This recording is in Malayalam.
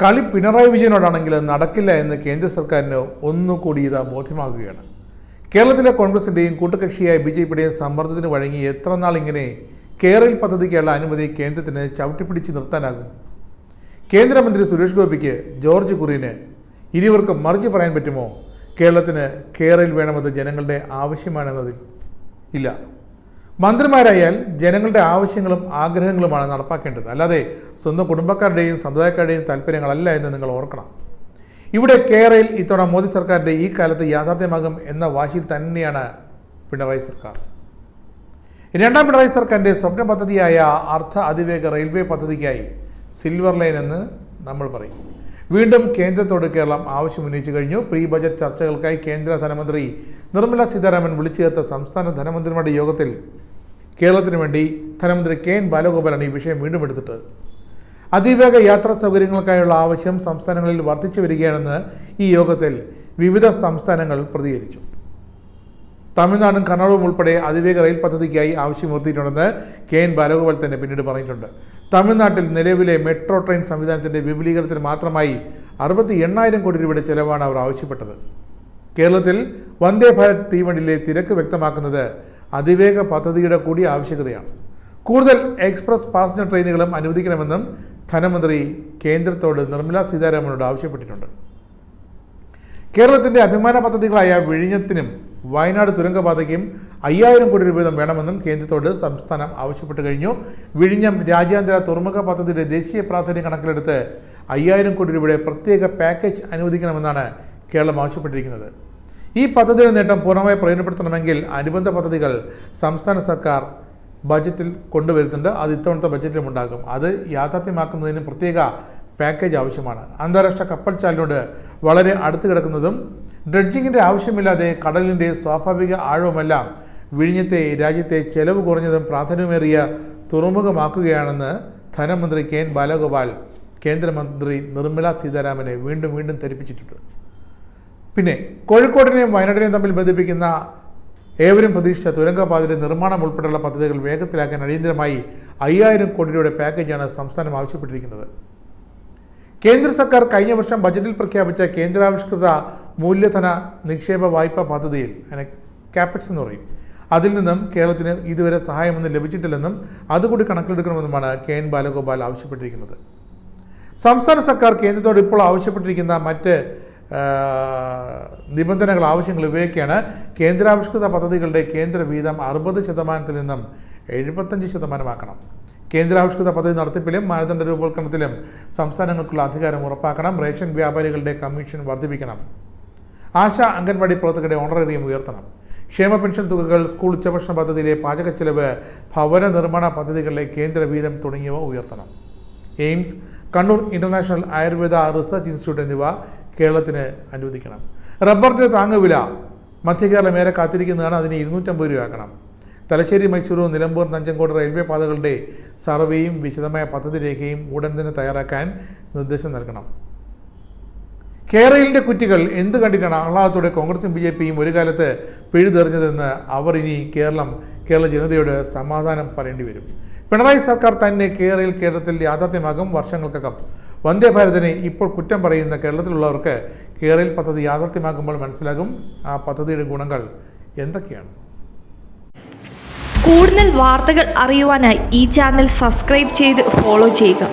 കളി പിണറായി വിജയനോടാണെങ്കിൽ നടക്കില്ല എന്ന് കേന്ദ്ര സർക്കാരിന് ഒന്നുകൂടി ഇത് ബോധ്യമാകുകയാണ്. കേരളത്തിലെ കോൺഗ്രസിന്റെയും കൂട്ടുകക്ഷിയായ ബി ജെ പിയുടെയും സമ്മർദ്ദത്തിന് വഴങ്ങി എത്ര നാൾ ഇങ്ങനെ കേരള പദ്ധതിക്കുള്ള അനുമതി കേന്ദ്രത്തിന് ചവിട്ടിപ്പിടിച്ച് നിർത്താനാകും? കേന്ദ്രമന്ത്രി സുരേഷ് ഗോപിക്ക് ജോർജ് കുര്യന് ഇരുവർക്കും മറിച്ച് പറയാൻ പറ്റുമോ? കേരളത്തിന് കേരളിൽ വേണമെന്നത് ജനങ്ങളുടെ ആവശ്യമാണെന്നതിൽ ഇല്ല. മന്ത്രിമാരായാൽ ജനങ്ങളുടെ ആവശ്യങ്ങളും ആഗ്രഹങ്ങളുമാണ് നടപ്പാക്കേണ്ടത്. അല്ലാതെ സ്വന്തം കുടുംബക്കാരുടെയും സമുദായക്കാരുടെയും താല്പര്യങ്ങളല്ല എന്ന് നിങ്ങൾ ഓർക്കണം. ഇവിടെ കേരളയിൽ ഇത്തവണ മോദി സർക്കാരിന്റെ ഈ കാലത്ത് യാഥാർത്ഥ്യമാകും എന്ന വാശിയിൽ തന്നെയാണ് പിണറായി സർക്കാർ. രണ്ടാം പിണറായി സർക്കാരിന്റെ സ്വപ്ന പദ്ധതിയായ അർദ്ധ അതിവേഗ റെയിൽവേ പദ്ധതിക്കായി സിൽവർ ലൈൻ എന്ന് നമ്മൾ പറയും. വീണ്ടും കേന്ദ്രത്തോട് കേരളം ആവശ്യം ഉന്നയിച്ചു കഴിഞ്ഞു. പ്രീ ബജറ്റ് ചർച്ചകൾക്കായി കേന്ദ്ര ധനമന്ത്രി നിർമ്മല സീതാരാമൻ വിളിച്ചു ചേർത്ത സംസ്ഥാന ധനമന്ത്രിമാരുടെ യോഗത്തിൽ കേരളത്തിന് വേണ്ടി ധനമന്ത്രി കെ എൻ ബാലഗോപാലാണ് ഈ വിഷയം വീണ്ടും എടുത്തിട്ട്. അതിവേഗ യാത്രാ സൗകര്യങ്ങൾക്കായുള്ള ആവശ്യം സംസ്ഥാനങ്ങളിൽ വർദ്ധിച്ചു വരികയാണെന്ന് ഈ യോഗത്തിൽ വിവിധ സംസ്ഥാനങ്ങൾ പ്രതികരിച്ചു. തമിഴ്നാടും കർണാടകവും ഉൾപ്പെടെ അതിവേഗ റെയിൽ പദ്ധതിക്കായി ആവശ്യമുയർത്തിയിട്ടുണ്ടെന്ന് കെ എൻ ബാലഗോപാൽ തന്നെ പിന്നീട് പറഞ്ഞിട്ടുണ്ട്. തമിഴ്നാട്ടിൽ നിലവിലെ മെട്രോ ട്രെയിൻ സംവിധാനത്തിന്റെ വിപുലീകരണത്തിന് മാത്രമായി അറുപത്തി എണ്ണായിരം കോടി രൂപയുടെ ചെലവാണ് അവർ ആവശ്യപ്പെട്ടത്. കേരളത്തിൽ വന്ദേ ഭാരത് തീവണ്ടിയിലെ തിരക്ക് വ്യക്തമാക്കുന്നത് അതിവേഗ പദ്ധതിയുടെ കൂടി ആവശ്യകതയാണ്. കൂടുതൽ എക്സ്പ്രസ് പാസഞ്ചർ ട്രെയിനുകളും അനുവദിക്കണമെന്നും ധനമന്ത്രി കേന്ദ്രത്തോട് നിർമ്മലാ സീതാരാമനോട് ആവശ്യപ്പെട്ടിട്ടുണ്ട്. കേരളത്തിന്റെ അഭിമാന പദ്ധതികളായ വിഴിഞ്ഞത്തിനും വയനാട് തുരങ്കപാതയ്ക്കും അയ്യായിരം കോടി രൂപ വേണമെന്നും കേന്ദ്രത്തോട് സംസ്ഥാനം ആവശ്യപ്പെട്ടു കഴിഞ്ഞു. വിഴിഞ്ഞം രാജ്യാന്തര തുറമുഖ പദ്ധതിയുടെ ദേശീയ പ്രാധാന്യം കണക്കിലെടുത്ത് അയ്യായിരം കോടി രൂപയുടെ പ്രത്യേക പാക്കേജ് അനുവദിക്കണമെന്നാണ് കേരളം ആവശ്യപ്പെട്ടിരിക്കുന്നത്. ഈ പദ്ധതിയുടെ നേട്ടം പൂർണമായി പ്രയോജനപ്പെടുത്തണമെങ്കിൽ അനുബന്ധ പദ്ധതികൾ സംസ്ഥാന സർക്കാർ ബജറ്റിൽ കൊണ്ടുവരുന്നുണ്ട്. അത് ഇത്തവണത്തെ ബജറ്റിലും ഉണ്ടാകും. അത് യാഥാർത്ഥ്യമാക്കുന്നതിന് പ്രത്യേക പാക്കേജ് ആവശ്യമാണ്. അന്താരാഷ്ട്ര കപ്പൽ ചാലിനോട് വളരെ അടുത്ത് കിടക്കുന്നതും ഡ്രഡ്ജിങ്ങിന്റെ ആവശ്യമില്ലാതെ കടലിന്റെ സ്വാഭാവിക ആഴവുമെല്ലാം വിഴിഞ്ഞത്തെ രാജ്യത്തെ ചെലവ് കുറഞ്ഞതും പ്രാധാന്യമേറിയ തുറമുഖമാക്കുകയാണെന്ന് ധനമന്ത്രി കെ എൻ ബാലഗോപാൽ കേന്ദ്രമന്ത്രി നിർമ്മല സീതാരാമനെ വീണ്ടും വീണ്ടും ധരിപ്പിച്ചിട്ടുണ്ട്. പിന്നെ കോഴിക്കോടിനെയും വയനാടിനെയും തമ്മിൽ ബന്ധിപ്പിക്കുന്ന ഏവരും പ്രതീക്ഷിച്ച തുരങ്കപാതയുടെ നിർമ്മാണം ഉൾപ്പെടെയുള്ള പദ്ധതികൾ വേഗത്തിലാക്കാൻ അടിയന്തരമായി അയ്യായിരം കോടി രൂപയുടെ പാക്കേജാണ് സംസ്ഥാനം ആവശ്യപ്പെട്ടിരിക്കുന്നത്. കേന്ദ്ര സർക്കാർ കഴിഞ്ഞ വർഷം ബജറ്റിൽ പ്രഖ്യാപിച്ച കേന്ദ്രാവിഷ്കൃത മൂല്യധന നിക്ഷേപ വായ്പാ പദ്ധതിയിൽ അതിനെ ക്യാപക്സ് എന്ന് പറയും. അതിൽ നിന്നും കേരളത്തിന് ഇതുവരെ സഹായമൊന്നും ലഭിച്ചിട്ടില്ലെന്നും അതുകൂടി കണക്കിലെടുക്കണമെന്നുമാണ് കെ എൻ ബാലഗോപാൽ ആവശ്യപ്പെട്ടിരിക്കുന്നത്. സംസ്ഥാന സർക്കാർ കേന്ദ്രത്തോട് ഇപ്പോൾ ആവശ്യപ്പെട്ടിരിക്കുന്ന മറ്റ് നിബന്ധനകൾ ആവശ്യങ്ങൾ ഇവയൊക്കെയാണ് കേന്ദ്രാവിഷ്കൃത പദ്ധതികളുടെ കേന്ദ്ര വീതം അറുപത് ശതമാനത്തിൽ നിന്നും എഴുപത്തഞ്ച് ശതമാനമാക്കണം. കേന്ദ്രാവിഷ്കൃത പദ്ധതി നടത്തിപ്പിലും മാനദണ്ഡ രൂപവൽക്കരണത്തിലും സംസ്ഥാനങ്ങൾക്കുള്ള അധികാരം ഉറപ്പാക്കണം. റേഷൻ വ്യാപാരികളുടെ കമ്മീഷൻ വർദ്ധിപ്പിക്കണം. ആശ അംഗൻവാടി പ്രവർത്തകരുടെ ഓണറേറിയം ഉയർത്തണം. ക്ഷേമ പെൻഷൻ തുകകൾ സ്കൂൾ ഉച്ചഭക്ഷണ പദ്ധതിയിലെ പാചകച്ചെലവ് ഭവന നിർമ്മാണ പദ്ധതികളിലെ കേന്ദ്ര വീതം തുടങ്ങിയവ ഉയർത്തണം. AIIMS Kannur international Ayurveda research institute എന്നിവ കേരളത്തിന് അനുവദിക്കണം. റബ്ബറിന്റെ താങ്ങുവില മധ്യകേരളം ഏറെ കാത്തിരിക്കുന്നതാണ്. അതിന് ഇരുന്നൂറ്റമ്പത് രൂപയാക്കണം. തലശ്ശേരി മൈസൂരു നിലമ്പൂർ നഞ്ചങ്കോട് റെയിൽവേ പാതകളുടെ സർവേയും വിശദമായ പദ്ധതി രേഖയും ഉടൻ തന്നെ തയ്യാറാക്കാൻ നിർദ്ദേശം നൽകണം. കേരളയിലെ കുറ്റികൾ എന്ത് കണ്ടിട്ടാണ് ആഹ്ലാദത്തോടെ കോൺഗ്രസും ബി ജെ പിയും ഒരു കാലത്ത് പിഴുതെറിഞ്ഞതെന്ന് അവർ ഇനി കേരളം കേരള ജനതയോട് സമാധാനം പറയേണ്ടി വരും. പിണറായി സർക്കാർ തന്നെ കേരളയിൽ കേരളത്തിൽ യാഥാർത്ഥ്യമാകും വർഷങ്ങൾക്കകം. വന്ദേ ഭാരതിനെ ഇപ്പോൾ കുറ്റം പറയുന്ന കേരളത്തിലുള്ളവർക്ക് കേരളയിൽ പദ്ധതി യാഥാർത്ഥ്യമാകുമ്പോൾ മനസ്സിലാകും ആ പദ്ധതിയുടെ ഗുണങ്ങൾ എന്തൊക്കെയാണ്. കൂടുതൽ വാർത്തകൾ അറിയുവാനായി ഈ ചാനൽ സബ്സ്ക്രൈബ് ചെയ്ത് ഫോളോ ചെയ്യുക.